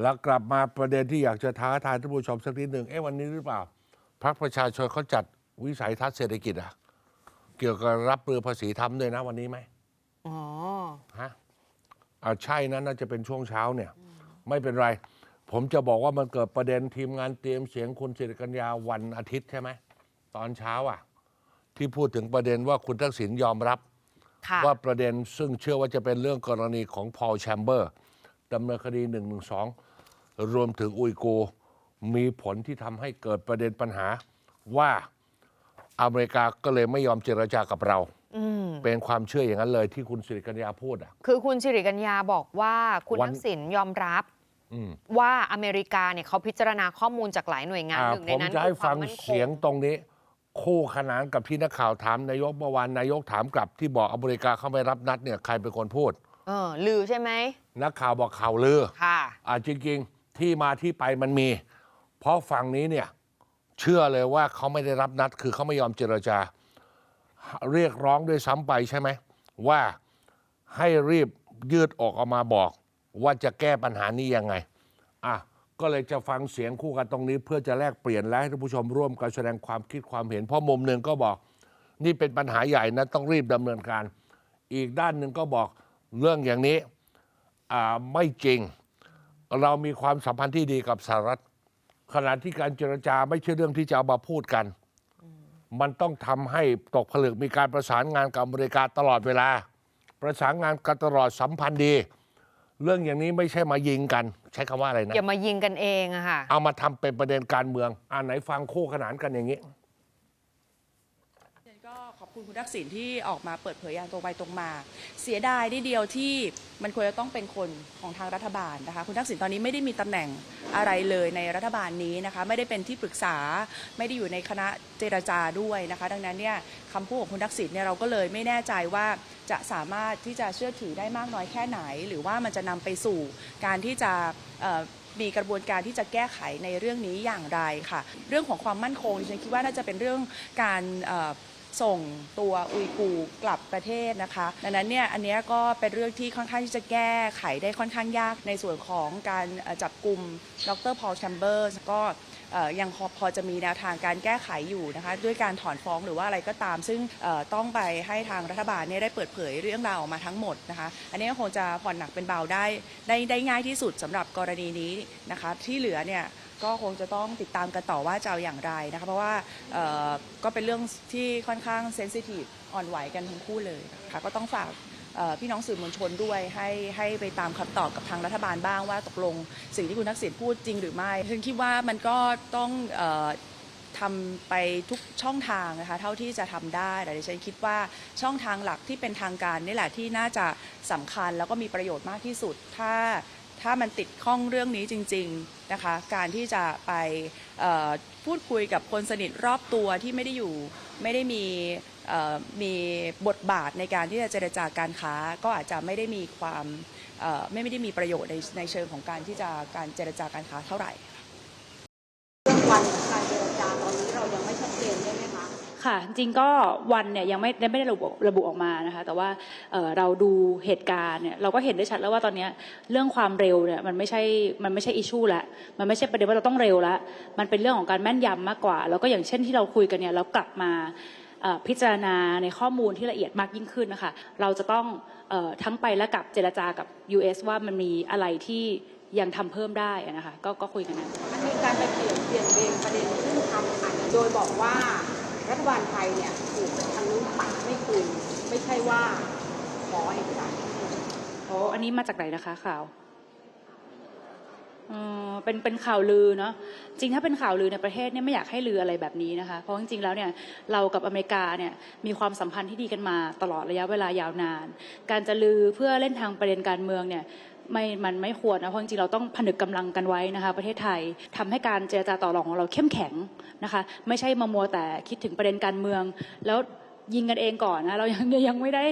แล้วกลับมาประเด็นที่อยากจะท้าทายท่านผู้ชมสักนิดหนึ่งเอ๊ะวันนี้หรือเปล่าพรรคประชาชนเขาจัดวิสัยทัศน์เศรษฐกิจอะเกี่ยวกับรับมือภาษีทำด้วยนะวันนี้ไหมอ๋อฮะอ่าใช่นะน่าจะเป็นช่วงเช้าเนี่ย ไม่เป็นไร ผมจะบอกว่ามันเกิดประเด็นทีมงานเตรียมเสียงคุณสิริกัญญาวันอาทิตย์ใช่ไหมตอนเช้าอะ ที่พูดถึงประเด็นว่าคุณทักษิณยอมรับ ค่ะ ว่าประเด็นซึ่งเชื่อว่าจะเป็นเรื่องกรณีของพอลแชมเบอร์ ดำเนินคดี1นึรวมถึงอุยกูร์มีผลที่ทำให้เกิดประเด็นปัญหา ว่าอเมริกาก็เลยไม่ยอมเจรจากับเราอืมเป็นความเชื่ออย่างนั้นเลยที่คุณสิริกัญญาพูดอะ คือคุณสิริกัญญาบอกว่าคุณวันทักษิณยอมรับอืมว่าอเมริกาเนี่ยเขาพิจารณาข้อมูลจากหลายหน่วยงานอ่าหนึ่งในผมนั้นจะให้คือคฟัวามงมั่นคเสียงตรงนี้ คู่ขนานกับที่นักข่าวถามนายกเมื่อวานนายกถามกลับที่บอกอเมริกาเขาไม่รับนัดเนี่ยใครเป็นคนพูด เออลือใช่ไหม นักข่าวบอกข่าวลือค่ะ อ่าจริงๆ ที่มาที่ไปมันมี เพราะฝั่งนี้เนี่ย เชื่อเลยว่าเขาไม่ได้รับนัด คือเขาไม่ยอมเจรจา เรียกร้องด้วยซ้ำไปใช่ไหม ว่าให้รีบยืดออกออกมาบอก ว่าจะแก้ปัญหานี้ยังไง อะ ก็เลยจะฟังเสียงคู่กันตรงนี้ เพื่อจะแลกเปลี่ยนและให้ท่านผู้ชมร่วมกันแสดงความคิดความเห็น เพราะมุมหนึ่งก็บอก นี่เป็นปัญหาใหญ่นะต้องรีบดำเนินการ อีกด้านหนึ่งก็บอก เรื่องอย่างนี้อ่าไม่จริง เรามีความสัมพันธ์ที่ดีกับสหรัฐขณะที่การเจรจาไม่ใช่เรื่องที่จะเอามาพูดกัน มันต้องทำให้ตกผลึกมีการประสานงานกับอเมริกาตลอดเวลา ประสานงานกันตลอดสัมพันธ์ดี เรื่องอย่างนี้ไม่ใช่มายิงกัน ใช้คำว่าอะไรนะอย่ามายิงกันเองอะค่ะเอามาทำเป็นประเด็นการเมืองอ่าไหนฟังคู่ขนานกันอย่างนี้ฉันก็ขอบ คุณคุณทักษิณที่ออกมาเปิดเผยอย่างตรงไปตรงมา เสียดายนิดเดียวที่มันควรจะต้องเป็นคนของทางรัฐบาลนะคะ คุณทักษิณตอนนี้ไม่ได้มีตำแหน่งอะไรเลยในรัฐบาลนี้นะคะ ไม่ได้เป็นที่ปรึกษาไม่ได้อยู่ในคณะเจรจาด้วยนะคะ ดังนั้นเนี่ยคำพูดของคุณทักษิณเนี่ยเราก็เลยไม่แน่ใจว่าจะสามารถที่จะเชื่อถือได้มากน้อยแค่ไหน หรือว่ามันจะนำไปสู่การที่จะมีกระบวนการที่จะแก้ไขในเรื่องนี้อย่างไรค่ะ เรื่องของความมั่นคงดิฉันคิดว่าน่าจะเป็นเรื่องการ ส่งตัวอุยกูกลับประเทศนะคะ ดังนั้นเนี่ยอันนี้ก็เป็นเรื่องที่ค่อนข้างที่จะแก้ไขได้ค่อนข้างยากในส่วนของการจับกลุ่มดรพอลแชมเบอร์ก็ยังพอพอจะมีแนวทางการแก้ไขอยู่นะคะ ด้วยการถอนฟ้องหรือว่าอะไรก็ตาม ซึ่งต้องไปให้ทางรัฐบาลเนี่ยได้เปิดเผยเรื่องราวออกมาทั้งหมดนะคะ อันนี้คงจะผ่อนหนักเป็นเบาได้ได้ได้ง่ายที่สุดสำหรับกรณีนี้นะคะ ที่เหลือเนี่ย ก็คงจะต้องติดตามกันต่อว่าจะเอาอย่างไรนะคะเพราะว่าก็เป็นเรื่องที่ค่อนข้างเซนซิทีฟอ่อนไหวกันทั้งคู่เลยนะคะก็ต้องฝากพี่น้องสื่อมวลชนด้วยให้ให้ไปตามคำตอบกับทางรัฐบาลบ้างว่าตกลงสิ่งที่คุณทักษิณพูดจริงหรือไม่ฉันคิดว่ามันก็ต้องทำไปทุกช่องทางนะคะเท่าที่จะทำได้แต่ดิฉันคิดว่าช่องทางหลักที่เป็นทางการนี่แหละที่น่าจะสำคัญแล้วก็มีประโยชน์มากที่สุด ถ้า ถ้ามันติดข้องเรื่องนี้จริง ๆนะคะ การที่จะไปพูดคุยกับคนสนิทรอบตัวที่ไม่ได้อยู่ไม่ได้มีมีบทบาทในการที่จะเจรจาการค้า ก็อาจจะไม่ได้มีความไม่ไม่ได้มีประโยชน์ในในเชิงของการที่จะการเจรจาการค้าเท่าไหร่ ค่ะ จริงก็วันเนี่ยยังไม่ได้ไม่ได้ระบุระบุออกมานะคะ แต่ว่าเอ่อเราดูเหตุการณ์เนี่ยเราก็เห็นได้ชัดแล้วว่าตอนเนี้ยเรื่องความเร็วเนี่ยมันไม่ใช่มันไม่ใช่อิชูละมันไม่ใช่ประเด็นว่าเราต้องเร็วละมันเป็นเรื่องของการแม่นยำมากกว่า แล้วก็อย่างเช่นที่เราคุยกันเนี่ยเรากลับมาพิจารณาในข้อมูลที่ละเอียดมากยิ่งขึ้นนะคะ เราจะต้องออทั้งไปและกลับเจรจากับ US ว่ามันมีอะไรที่ยังทำเพิ่มได้นะคะก็ก็คุยกันนะมันมีการไปเปลี่ยนเปลี่ยนประเด็นขึ้นทำค่ะโดยบอกว่า รัฐบาลไทยเนี่ยถูกทางนู้นปัดไม่คืนไม่ใช่ว่าขอเอกสารโอ้อันนี้มาจากไหนนะคะข่าวเออเป็นเป็นข่าวลือเนาะจริงถ้าเป็นข่าวลือในประเทศเนี่ยไม่อยากให้ลืออะไรแบบนี้นะคะ เพราะจริงๆแล้วเนี่ยเรากับอเมริกาเนี่ยมีความสัมพันธ์ที่ดีกันมาตลอดระยะเวลายาวนาน การจะลือเพื่อเล่นทางประเด็นการเมืองเนี่ย ไม่มันไม่ควรนะเพราะจริงๆเราต้องผนึกกำลังกันไว้นะคะ ประเทศไทยทำให้การเจรจาต่อรองของเราเข้มแข็งนะคะ ไม่ใช่มามัวแต่คิดถึงประเด็นการเมือง แล้วยิงกันเองก่อนนะเรายังยังไม่ได้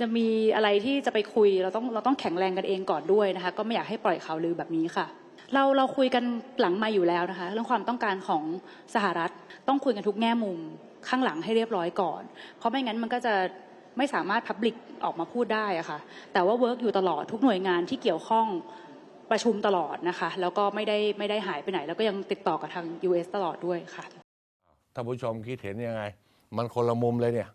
จะมีอะไรที่จะไปคุยเราต้องเราต้องแข็งแรงกันเองก่อนด้วยนะคะ ก็ไม่อยากให้ปล่อยข่าวลือแบบนี้ค่ะเราเราคุยกันหลังมาอยู่แล้วนะคะ เรื่องความต้องการของสหรัฐต้องคุยกันทุกแง่มุมข้างหลังให้เรียบร้อยก่อน เพราะไม่งั้นมันก็จะ ไม่สามารถพับลิกออกมาพูดได้อะค่ะแต่ว่าเวิร์กอยู่ตลอดทุกหน่วยงานที่เกี่ยวข้องประชุมตลอดนะคะ แล้วก็ไม่ได้ไม่ได้หายไปไหน แล้วก็ยังติดต่อกับทาง US ตลอดด้วยค่ะท่านผู้ชมคิดเห็นยังไง มันคนละมุมเลยเนี่ย